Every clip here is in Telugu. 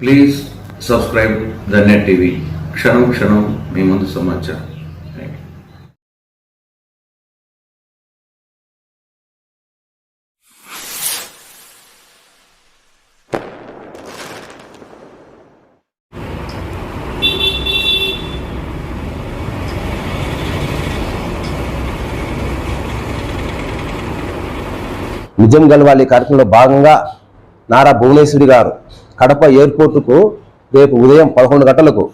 Please subscribe the net TV క్షణం క్షణం మీ ముందు సమాచారం. నిజం గెలవాలి కార్యక్రమంలో భాగంగా నారా భువనేశ్వరి గారు కడప ఎయిర్పోర్టుకు రేపు ఉదయం పదకొండు గంటలకు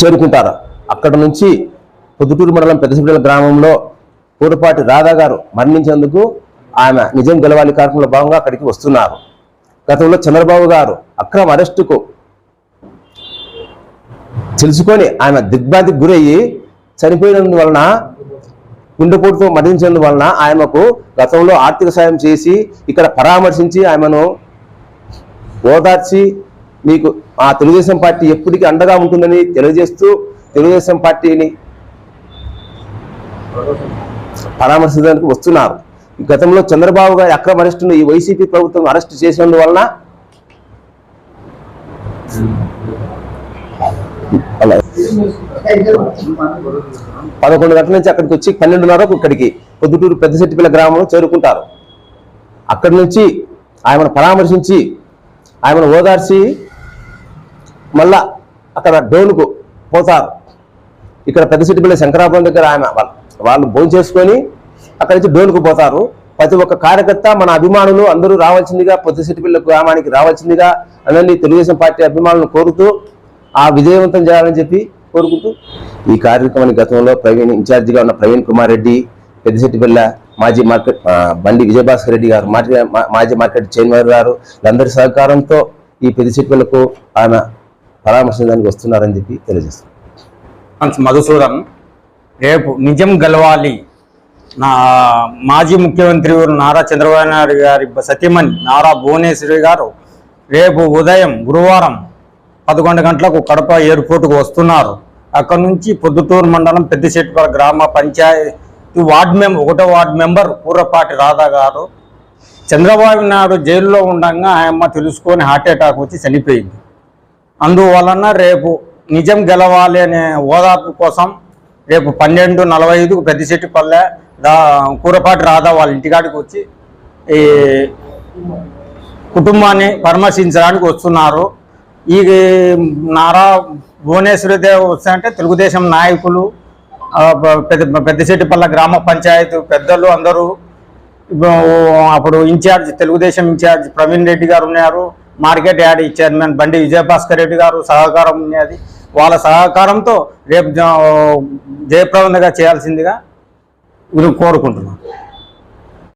చేరుకుంటారు. అక్కడ నుంచి పొద్దుటూరు మండలం పెద్దసిపిడల గ్రామంలో పూరపాటి రాధా గారు మరణించేందుకు ఆమె నిజం గెలవాలి కార్యక్రమంలో భాగంగా అక్కడికి వస్తున్నారు. గతంలో చంద్రబాబు గారు అక్రమ అరెస్టుకు తెలుసుకొని ఆమె దిగ్బాధికి గురయ్యి చనిపోయినందువలన గుండెపోటుతో మరణించినందువలన ఆయనకు గతంలో ఆర్థిక సాయం చేసి ఇక్కడ పరామర్శించి ఆమెను ఓదార్చి మీకు ఆ తెలుగుదేశం పార్టీ ఎప్పటికీ అండగా ఉంటుందని తెలియజేస్తూ తెలుగుదేశం పార్టీని పరామర్శించడానికి వస్తున్నారు. గతంలో చంద్రబాబు గారి అక్రమ అరెస్టును ఈ వైసీపీ ప్రభుత్వం అరెస్ట్ చేసినందువలన పదకొండు గంటల నుంచి అక్కడికి వచ్చి పన్నెండున్నరకు ఇక్కడికి పొద్దుటూరు పెద్దశెట్టిపల్లి గ్రామంలో చేరుకుంటారు. అక్కడి నుంచి ఆయన పరామర్శించి ఆమెను ఓదార్చి మళ్ళా అక్కడ డోన్కు పోతారు. ఇక్కడ పెద్ద సిటీపల్లి శంకరాపురం దగ్గర ఆమె వాళ్ళ- వాళ్ళు భోజనం చేసుకొని అక్కడి నుంచి డోన్కు పోతారు. ప్రతి ఒక్క కార్యకర్త మన అభిమానులు అందరూ రావాల్సిందిగా పెద్దశెట్టిపల్లి గ్రామానికి రావాల్సిందిగా అందరినీ తెలుగుదేశం పార్టీ అభిమానులను కోరుతూ ఆ విజయవంతం చేయాలని చెప్పి కోరుకుంటూ ఈ కార్యక్రమాన్ని గతంలో ప్రవీణ్ ఇన్ఛార్జిగా ఉన్న ప్రవీణ్ కుమార్ రెడ్డి పెద్ద పెద్దశెట్టిపల్ల మాజీ మార్కెట్ బండి విజయభాస్కర్ రెడ్డి గారు మాజీ మా- మాజీ మార్కెట్ చైర్మన్ గారు వీళ్ళందరి సహకారంతో ఈ పెద్దశెట్టిపల్లకు ఆమె పరామర్శించడానికి వస్తున్నారని చెప్పి తెలియజేస్తారు మధుసూదన్ రేపు నిజం గెలవాలి. నా మాజీ ముఖ్యమంత్రి నారా చంద్రబాబు నాయుడు గారి సతీమణి నారా భువనేశ్వరి గారు రేపు ఉదయం గురువారం పదకొండు గంటలకు కడప ఎయిర్పోర్ట్కు వస్తున్నారు. అక్కడ నుంచి పొద్దుటూరు మండలం పెద్దశెట్టిపల్లి గ్రామ పంచాయతీ ఈ వార్డ్ మెంబర్ ఒకటో వార్డ్ మెంబర్ పూర్వపాటి రాధా గారు. చంద్రబాబు నాయుడు జైల్లో ఉండగా ఆయమ్మ తెలుసుకొని హార్ట్ అటాక్ వచ్చి చనిపోయింది. అందువలన రేపు నిజం గెలవాలి అనే ఓదార్పు కోసం రేపు పన్నెండు నలభై ఐదుకు పెద్దశెట్టిపల్లె దా కూరపాటి రాధా వాళ్ళ ఇంటికాడికి వచ్చి ఈ కుటుంబాన్ని పరామర్శించడానికి వస్తున్నారు. ఈ నారా భువనేశ్వరి దేవ్ వస్తాయంటే తెలుగుదేశం నాయకులు పెద్ద పెద్దశెట్టిపల్ల గ్రామ పంచాయతీ పెద్దలు అందరూ అప్పుడు ఇన్ఛార్జ్ తెలుగుదేశం ఇన్ఛార్జ్ ప్రవీణ్ రెడ్డి గారు ఉన్నారు. మార్కెట్ యార్డ్ చైర్మన్ బండి విజయభాస్కర్ రెడ్డి గారు సహకారం ఉన్నది. వాళ్ళ సహకారంతో రేపు జ- చేయాల్సిందిగా కోరుకుంటున్నాను.